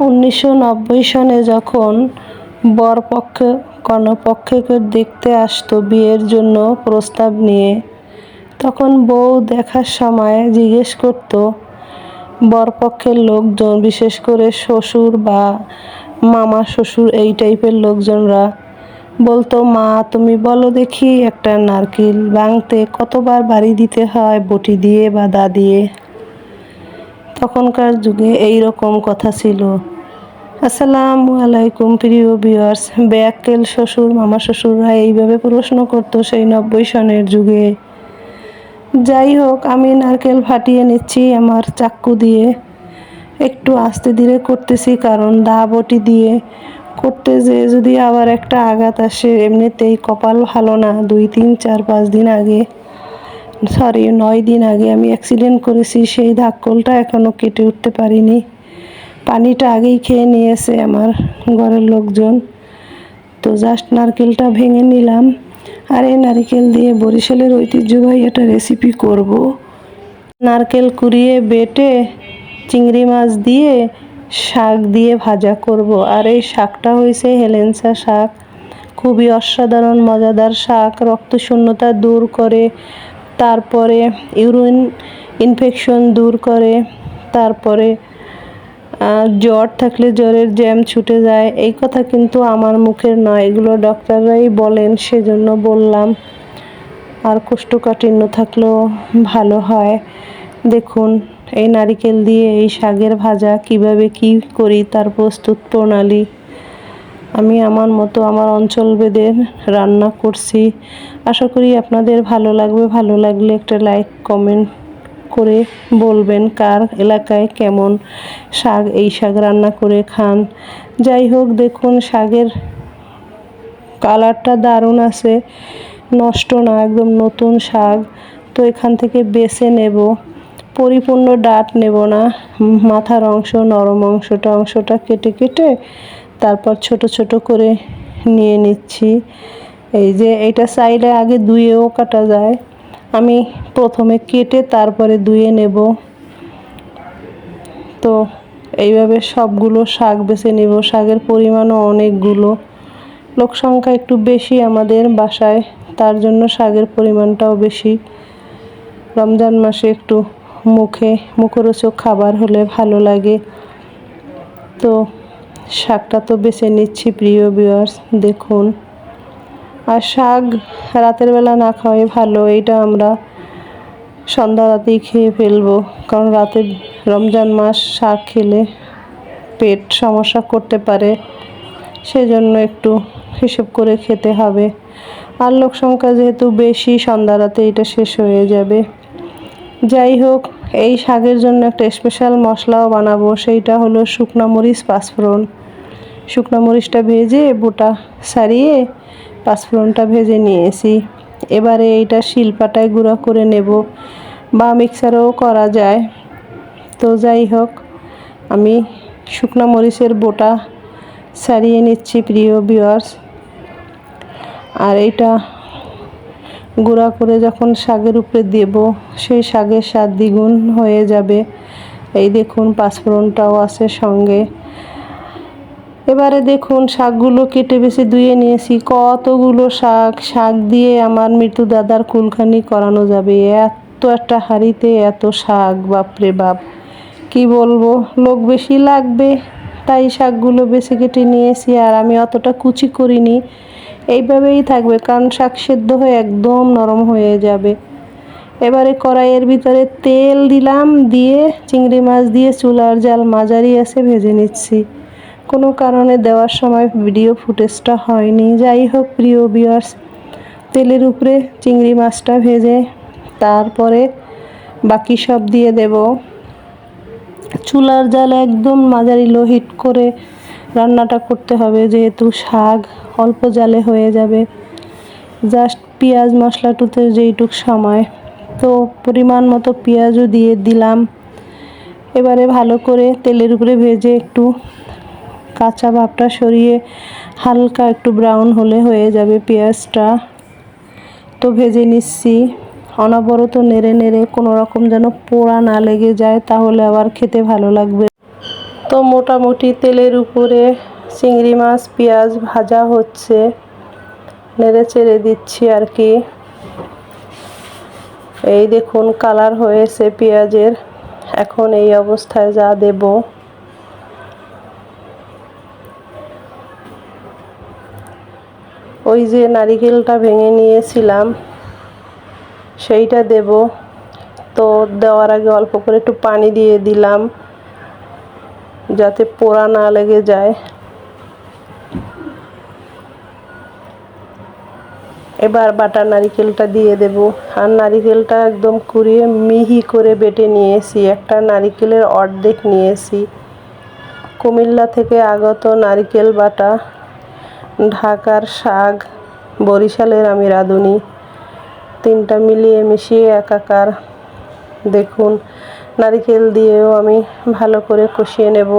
উনিশশো নব্বই সনে যখন বরপক্ষ কনেপক্ষকে দেখতে আসতো বিয়ের জন্য প্রস্তাব নিয়ে, তখন বউ দেখার সময় জিজ্ঞেস করতো বরপক্ষের লোকজন, বিশেষ করে শ্বশুর বা মামা শ্বশুর, এই টাইপের লোকজনরা? বলতো, মা, তুমি বলো দেখি একটা নারকেল ভাঙতে কতবার বাড়ি দিতে হয়, বটি দিয়ে বা দা দিয়ে? তখনকার যুগে এই রকম কথা ছিল। আসসালামু আলাইকুম, প্রিয় ভিউয়ার্স ব্যাকেল শ্বশুর, মামা শ্বশুররা এইভাবে প্রশ্ন করতো সেই নব্বই সনের যুগে। যাই হোক, আমি নারকেল ফাটিয়ে নিচ্ছি আমার চাক্কু দিয়ে। একটু আস্তে ধীরে করতেছি, কারণ দা বটি দিয়ে করতে যে যদি আবার একটা আঘাত আসে, এমনিতেই কপাল ভালো না। দুই, তিন, চার, পাঁচ দিন আগে সরি নয় দিন আগে আমি অ্যাক্সিডেন্ট করেছি, সেই ধাক্কলটা এখনও কেটে উঠতে পারিনি। পানিটা আগেই খেয়ে নিয়েছে আমার ঘরের লোকজন। তো জাস্ট নারকেলটা ভেঙে নিলাম। আর এই নারকেল দিয়ে বরিশালের ঐতিহ্যবাহী একটা রেসিপি করব। নারকেল কুড়িয়ে বেটে চিংড়ি মাছ দিয়ে শাক দিয়ে ভাজা করব। আর এই শাকটা হয়েছে হেলেন্সা শাক। খুবই অসাধারণ, মজাদার শাক। রক্তশূন্যতা দূর করে তারপরে ইউরিন ইনফেকশন দূর করে, তারপরে জ্বর থাকলে জ্বরের জ্যাম ছুটে যায়। এই কথা কিন্তু আমার মুখের নয়, এগুলো ডক্টররাই বলেন, সেজন্য বললাম। আর কোষ্ঠকাঠিন্য থাকলেও ভালো হয়। দেখুন, এই নারিকেল দিয়ে এই শাকের ভাজা কীভাবে কি করি, তার প্রস্তুত প্রণালী। আমি আমার মতো আমার অঞ্চল বেদে রান্না করছি। আশা করি আপনাদের ভালো লাগবে। ভালো লাগলে একটা লাইক কমেন্ট করে বলবেন কার এলাকায় কেমন শাক, এই শাক রান্না করে খান। যাই হোক, দেখুন শাকের কালারটা দারুণ আছে। নষ্ট না, একদম নতুন শাক। তো এখান থেকে বেছে নেব। পরিপূর্ণ ডাট নেব না। মাথার অংশ, নরম অংশটা অংশটা কেটে কেটে তারপর ছোট ছোট করে নিয়ে নিচ্ছি। এই যে এটা চাইলে আগে ধুয়েও কাটা যায়। আমি প্রথমে কেটে তারপরে ধুয়ে নেব। তো এইভাবে সবগুলো শাক বেছে নেব। শাকের পরিমাণও অনেকগুলো। লোক সংখ্যা একটু বেশি আমাদের বাসায়, তার জন্য শাকের পরিমাণটাও বেশি। রমজান মাসে একটু মুখে মুখরোচক খাবার হলে ভালো লাগে। তো শাকটা তো বেছে নিচ্ছি, প্রিয় বিয়ার্স দেখুন। আর শাক রাতের বেলা না খাওয়াই ভালো, এইটা আমরা সন্ধ্যা রাতেই খেয়ে ফেলব। কারণ রাতে রমজান মাস, শাক খেলে পেট সমস্যা করতে পারে, সেজন্য একটু হিসেব করে খেতে হবে। আর লোক সংখ্যা যেহেতু বেশি, সন্ধ্যা রাতে এটা শেষ হয়ে যাবে। যাই হোক এই শাকের জন্য একটা স্পেশাল মশলাও বানাবো, সেইটা হলো শুকনা মরিচ, পাঁচফোড়ন। শুকনো মরিচটা ভেজে বোটা সারিয়ে পাঁচফোড়নটা ভেজে নিয়েছি। এবারে এইটা শিলপাটায় গুঁড়া করে নেব বা মিক্সারেও করা যায়। তো যাই হোক, আমি শুকনো মরিচের বোটা সারিয়ে নিচ্ছি, প্রিয় বিয়ার্স আর এইটা গুঁড়া করে যখন শাকের উপরে দেব, সেই শাকের স্বাদ দ্বিগুণ হয়ে যাবে। এই দেখুন, পাঁচফোড়নটাও আছে সঙ্গে। এবারে দেখুন, শাকগুলো কেটে বেছে ধুয়ে নিয়েছি। কতগুলো শাক শাক দিয়ে আমার মৃত্যু দাদার কুলখানি করানো যাবে। এত একটা হাঁড়িতে এত শাক, বাপরে বাপ। কি বলব, লোক বেশি লাগবে। তাই শাকগুলো বেছে কেটে নিয়েছি, আর আমি অতটা কুচি করিনি। এইভাবেই থাকবে, কারণ শাক সেদ্ধ হয়ে একদম নরম হয়ে যাবে। এবারে কড়াইয়ের ভিতরে তেল দিলাম, দিয়ে চিংড়ি মাছ দিয়ে চুলার জাল মাঝারি আছে, ভেজে নিচ্ছি। কোনো কারণে দেওয়ার সময় ভিডিও ফুটেজটা হয়নি। যাই হোক, প্রিয় বিয়ার্স তেলের উপরে চিংড়ি মাছটা ভেজে তারপরে বাকি সব দিয়ে দেব। চুলার জাল একদম মাঝারি লো হিট করে রান্নাটা করতে হবে, যেহেতু শাক অল্প জালে হয়ে যাবে। জাস্ট পেঁয়াজ মশলাটুতে যেইটুক সময়। তো পরিমাণ মতো পেঁয়াজও দিয়ে দিলাম। এবারে ভালো করে তেলের উপরে ভেজে একটু কাঁচা ভাবটা সরিয়ে হালকা একটু ব্রাউন হলে হয়ে যাবে পেঁয়াজটা। তো ভেজে নিচ্ছি। অনবরত নেড়ে নেড়ে কোনো রকম যেন পোড়া না লেগে যায়, তাহলে আবার খেতে ভালো লাগবে। তো মোটামুটি তেলের উপরে চিংড়ি মাছ, পেঁয়াজ ভাজা হচ্ছে। নেড়ে চেড়ে দিচ্ছি আর কি। এই দেখুন, কালার হয়েছে পেঁয়াজের। এখন এই অবস্থায় যা দেব। ওই যে নারিকেলটা ভেঙে নিয়েছিলাম, সেইটা দেব। তো দেওয়ার আগে অল্প করে একটু পানি দিয়ে দিলাম, যাতে পোড়া না লেগে যায়। এবার বাটা নারিকেলটা দিয়ে দেব। আর নারিকেলটা একদম কুড়িয়ে মিহি করে বেটে নিয়েছি। একটা নারিকেলের অর্ধেক নিয়েছি। কুমিল্লা থেকে আগত নারিকেল বাটা, ঢাকার শাক বরিশালের আমি রাঁধুনি। তিনটা মিলিয়ে মিশিয়ে একাকার। দেখুন, নারিকেল দিয়েও আমি ভালো করে কষিয়ে নেব।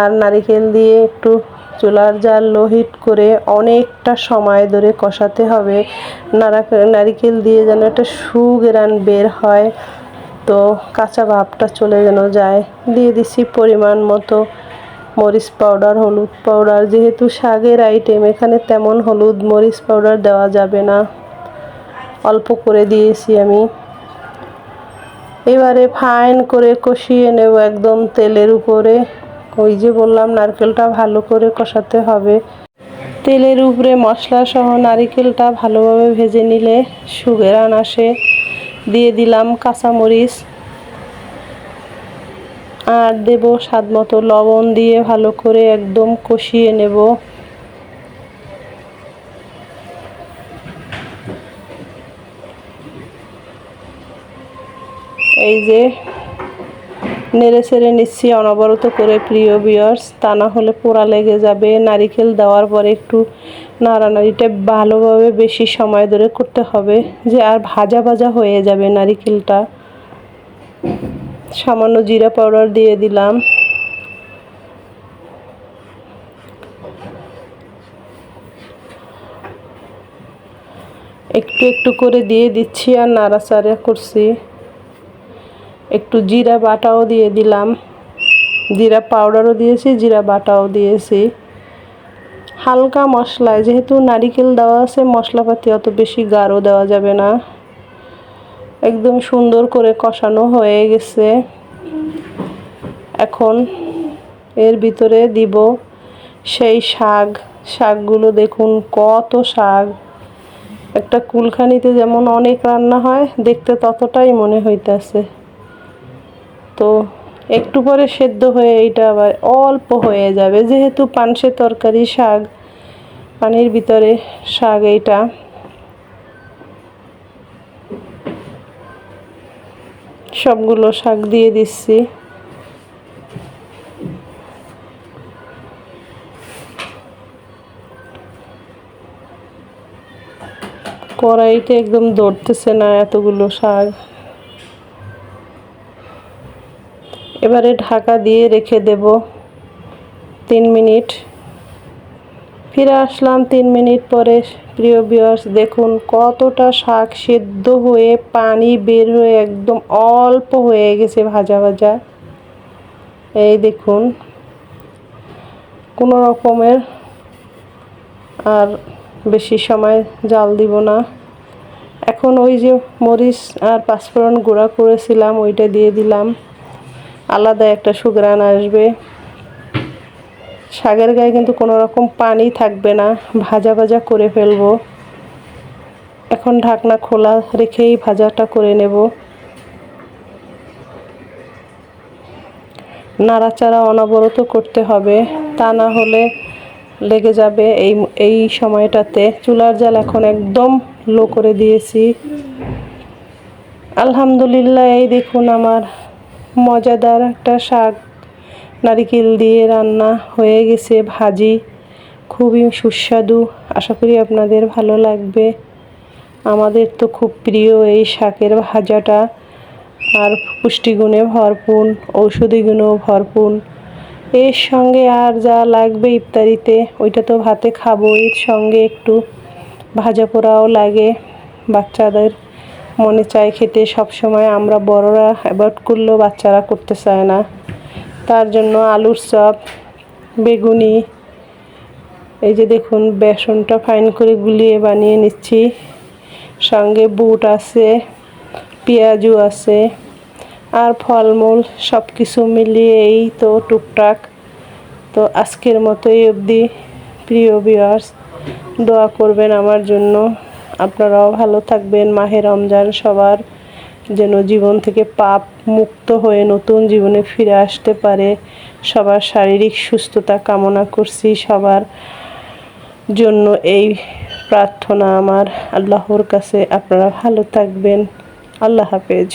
আর নারিকেল দিয়ে একটু চুলার জাল লোহিট করে অনেকটা সময় ধরে কষাতে হবে। নারিকেল দিয়ে যেন একটা সুগেরান বের হয়। তো কাঁচা ভাবটা চলে যেন যায়। দিয়ে দিচ্ছি পরিমাণ মতো মরিচ পাউডার, হলুদ পাউডার। যেহেতু শাকের আইটেম এখানে তেমন হলুদ মরিচ পাউডার দেওয়া যাবে না। অল্প করে দিয়েছি আমি। এবারে ফাইন করে কষিয়ে নেব একদম তেলের উপরে। ওই যে বললাম, নারকেলটা ভালো করে কষাতে হবে। তেলের উপরে মশলা সহ নারিকেলটা ভালোভাবে ভেজে নিলে সুগেরান আসে। দিয়ে দিলাম কাঁচামরিচ। আর দেব স্বাদ মতো লবণ দিয়ে ভালো করে একদম কষিয়ে নেব। এই যে নেড়ে ছেড়ে নিচ্ছি অনবরত করে, প্রিয় বিয়ার্স তা না হলে পোড়া লেগে যাবে। নারিকেল দেওয়ার পরে একটু নাড়ানাড়িটা ভালোভাবে বেশি সময় ধরে করতে হবে যে আর ভাজা ভাজা হয়ে যাবে নারিকেলটা। সামান্য জিরা পাউডার দিয়ে দিলাম। একটু একটু করে দিয়ে দিচ্ছি আর নাড়াচাড়া করছি। একটু জিরা বাটাও দিয়ে দিলাম। জিরা পাউডারও দিয়েছি, জিরা বাটাও দিয়েছি। হালকা মশলায় যেহেতু নারিকেল দেওয়া আছে, মশলাপাতি অত বেশি গাঢ় দেওয়া যাবে না। একদম সুন্দর করে কষানো হয়ে গেছে। এখন এর ভিতরে দিব সেই শাক। শাকগুলো দেখুন, কত শাক। একটা কুলখানিতে যেমন অনেক রান্না হয়, দেখতে ততটাই মনে হইতেছে। তো একটু পরে সেদ্ধ হয়ে এইটা আবার অল্প হয়ে যাবে। যেহেতু পানসে তরকারি শাক, পানির ভিতরে শাক এইটা। সবগুলো শাক দিয়ে দিচ্ছি। কড়াইতে একদম ধরতেছে না এতগুলো শাক। এবারে ঢাকা দিয়ে রেখে দেব তিন মিনিট। ফিরে আসলাম তিন মিনিট পরে। প্রিয় বিয়ার্স দেখুন কতটা শাক সেদ্ধ হয়ে পানি বের হয়ে একদম অল্প হয়ে গেছে ভাজা ভাজা। এই দেখুন, কোনো রকমের আর বেশি সময় জাল দিব না। এখন ওই যে মরিচ আর পাঁচফোড়ন গুঁড়া করেছিলাম, ওইটা দিয়ে দিলাম। আলাদা একটা সুগ্রান আসবে। শাকের গায়ে কিন্তু কোনো রকম পানি থাকবে না। ভাজা ভাজা করে ফেলব। এখন ঢাকনা খোলা রেখেই ভাজাটা করে নেব। নাড়াচাড়া অনবরত করতে হবে। তা না হলে লেগে যাবে এই এই সময়টাতে। চুলার জাল এখন একদম লো করে দিয়েছি। আলহামদুলিল্লাহ, এই দেখুন আমার মজাদার একটা শাক। নারিকেল দিয়ে রান্না হয়ে গেছে ভাজি। খুবই সুস্বাদু। আশা করি আপনাদের ভালো লাগবে। আমাদের তো খুব প্রিয় এই শাকের ভাজাটা। আর পুষ্টিগুণে ভরপুর ঔষধি গুণেও ভরপুর এর সঙ্গে আর যা লাগবে ইফতারিতে, ওইটা তো ভাতে খাব। এর সঙ্গে একটু ভাজা পোড়াও লাগে বাচ্চাদের। মনে চায় খেতে সব সময় আমরা বড়রা অ্যাভয়েড করলেও বাচ্চারা করতে চায় না। তার জন্য আলুর চপ, বেগুনি, এই যে দেখুন, বেসনটা ফাইন করে গুলিয়ে বানিয়ে নিচ্ছি। সঙ্গে বুট আছে, পেঁয়াজও আছে, আর ফলমূল সব কিছু মিলিয়ে এই তো টুকটাক। তো আজকের মতো এই অবধি। প্রিয় বিয়ার্স দোয়া করবেন আমার জন্য। আপনারাও ভালো থাকবেন। মাহে রমজান সবার যেন জীবন থেকে পাপ মুক্ত হয়ে নতুন জীবনে ফিরে আসতে পারে। সবার শারীরিক সুস্থতা কামনা করছি। সবার জন্য এই প্রার্থনা আমার আল্লাহর কাছে। আপনারা ভালো থাকবেন। আল্লাহ হাফেজ।